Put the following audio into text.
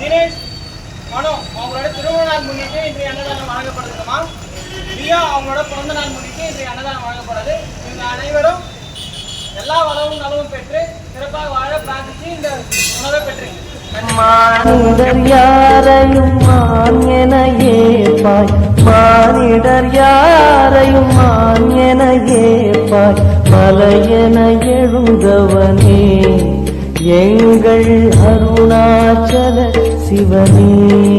தினேஷ் மனோ அவங்களோட திருமண நாள் முன்னிட்டு இன்றைய அன்னதானம் வழங்கப்படுதுமா ரியா அவங்களோட பிறந்த நாள் முன்னிட்டு இன்றைய அன்னதானம் வழங்கப்படுது இவங்க அனைவரும் எல்லா வளமும் நலவும் பெற்று சிறப்பாக வாழ பிரார்த்திச்சு இந்த உணவை பெற்றீங்க மானிடர் யாரையும் மான் என ஏப்பாய் மானிடர் யாரையும் மான் என ஏப்பாய் மலையென எழுந்தவனே எங்கள் அருணாச்சல சிவனே